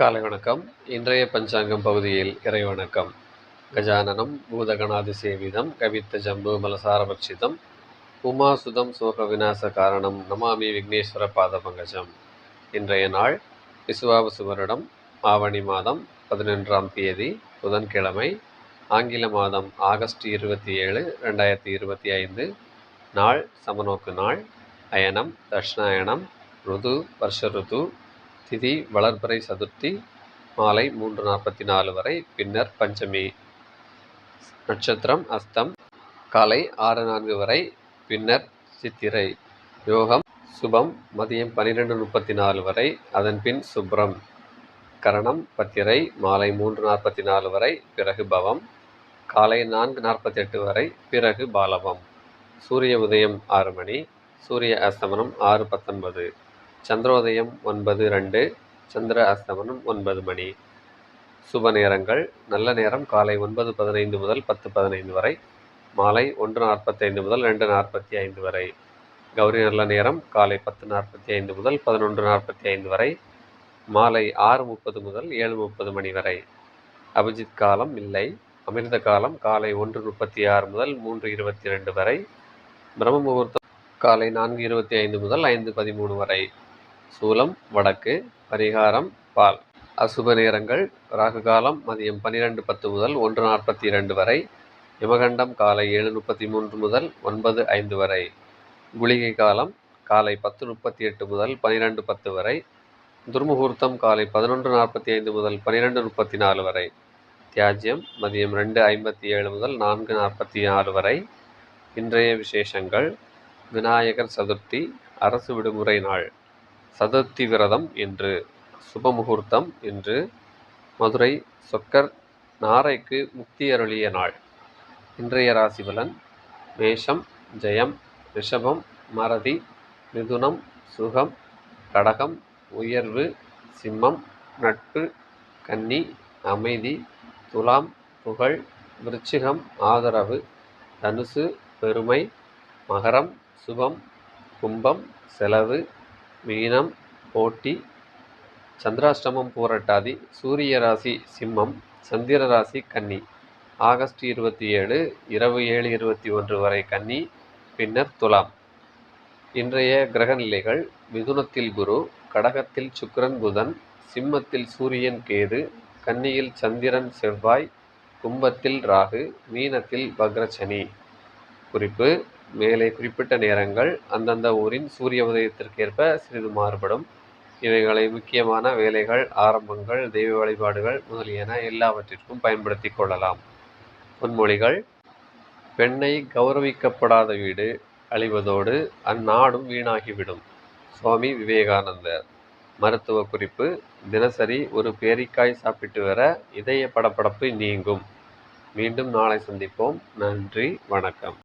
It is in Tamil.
காலை வணக்கம். இன்றைய பஞ்சாங்கம் பகுதியில் இறை வணக்கம். கஜானனம் பூதகணாதி சேவிதம் கவித்த ஜம்பு மலசாரபக்ஷிதம் உமாசுதம் சோக விநாச காரணம் நமாமி விக்னேஸ்வர பாத பங்கஜம். இன்றைய நாள் விசுவாபசு வருடம் ஆவணி மாதம் பதினொன்றாம் தேதி புதன்கிழமை ஆங்கில மாதம் ஆகஸ்ட் இருபத்தி ஏழு ரெண்டாயிரத்தி இருபத்தி ஐந்து. நாள் சமநோக்கு நாள். அயனம் தட்சிணாயனம் ருது வருஷ ருது திதி வளர்பிறை சதுர்த்தி மாலை மூன்று நாற்பத்தி நாலு வரை. பின்னர் பஞ்சமி. நட்சத்திரம் அஸ்தம். காலை ஆறு நான்கு வரை. பின்னர் சித்திரை. யோகம் சுபம் மதியம் பன்னிரெண்டு முப்பத்தி நாலு வரை. அதன் பின் சுப்ரம். கரணம் பத்திரை. மாலை மூன்று நாற்பத்தி நாலு வரை. பிறகு பவம். காலை நான்கு நாற்பத்தெட்டு வரை. பிறகு பாலவம் சூரிய உதயம் ஆறு மணி. சூரிய அஸ்தமனம் ஆறு பத்தொன்பது. சந்திரோதயம் ஒன்பது ரெண்டு சந்திர அஸ்தமனம் ஒன்பது மணி. சுப நேரங்கள். நல்ல நேரம் காலை ஒன்பது பதினைந்து முதல் பத்து பதினைந்து வரை மாலை ஒன்று நாற்பத்தைந்து முதல் ரெண்டு நாற்பத்தி ஐந்து வரை. கௌரி நல்ல நேரம் காலை பத்து நாற்பத்தி ஐந்து முதல் பதினொன்று நாற்பத்தி ஐந்து வரை மாலை ஆறு முப்பது முதல் ஏழு முப்பது மணி வரை. அபிஜித் காலம் இல்லை. அமிர்த காலம் காலை ஒன்று முப்பத்தி ஆறு முதல் மூன்று இருபத்தி ரெண்டு வரை. பிரம்ம முகூர்த்தம் காலை நான்கு இருபத்தி ஐந்து முதல் ஐந்து பதிமூணு வரை. சூலம் வடக்கு பரிகாரம் பால். அசுப நேரங்கள் ராகு காலம் மதியம் பன்னிரெண்டு பத்து முதல் ஒன்று நாற்பத்தி இரண்டு வரை யமகண்டம் காலை ஏழு முப்பத்தி மூன்று முதல் ஒன்பது ஐந்து வரை குளிகை காலம் காலை பத்து முப்பத்தி எட்டு முதல் பன்னிரெண்டு பத்து வரை துர்முகூர்த்தம் காலை பதினொன்று நாற்பத்தி ஐந்து முதல் பன்னிரெண்டு முப்பத்தி நாலு வரை தியாஜ்யம் மதியம் ரெண்டு ஐம்பத்தி ஏழு முதல் நான்கு நாற்பத்தி ஆறு வரை இன்றைய விசேஷங்கள் விநாயகர் சதுர்த்தி அரசு விடுமுறை நாள். சதுர்த்தி விரதம் என்று சுபமுகூர்த்தம் என்று மதுரை சொக்கர் நாரைக்கு முக்தி அருளிய நாள். இன்றைய ராசிபலன் மேஷம் ஜெயம் ரிஷபம் மறதி மிதுனம் சுகம் கடகம் உயர்வு சிம்மம் நட்பு கன்னி அமைதி துலாம் புகழ் விருச்சிகம் ஆதரவு தனுசு பெருமை மகரம் சுபம் கும்பம் செலவு மீனம் போட்டி சந்திராஷ்டமம் பூரட்டாதி சூரிய ராசி சிம்மம் சந்திர ராசி கன்னி. ஆகஸ்ட் இருபத்தி ஏழு இரவு ஏழு இருபத்தி ஒன்று வரை கன்னி பின்னர் துலாம். இன்றைய கிரக நிலைகள் மிதுனத்தில் குரு கடகத்தில் சுக்கரன் புதன் சிம்மத்தில் சூரியன் கேது கன்னியில் சந்திரன் செவ்வாய் கும்பத்தில் ராகு மீனத்தில் வக்ரசனி. குறிப்பு மேலே குறிப்பிட்ட நேரங்கள் அந்தந்த ஊரின் சூரிய உதயத்திற்கேற்ப சிறிது மாறுபடும். இவைகளை முக்கியமான வேலைகள் ஆரம்பங்கள் தெய்வ வழிபாடுகள் முதலியன எல்லாவற்றிற்கும் பயன்படுத்தி கொள்ளலாம். பொன்மொழிகள் பெண்ணை கௌரவிக்கப்படாத வீடு அழிவதோடு அந்நாடும் வீணாகிவிடும் சுவாமி விவேகானந்தர். மருத்துவ குறிப்பு தினசரி ஒரு பேரிக்காய் சாப்பிட்டு வர இதய படப்படப்பு நீங்கும். மீண்டும் நாளை சந்திப்போம். நன்றி வணக்கம்.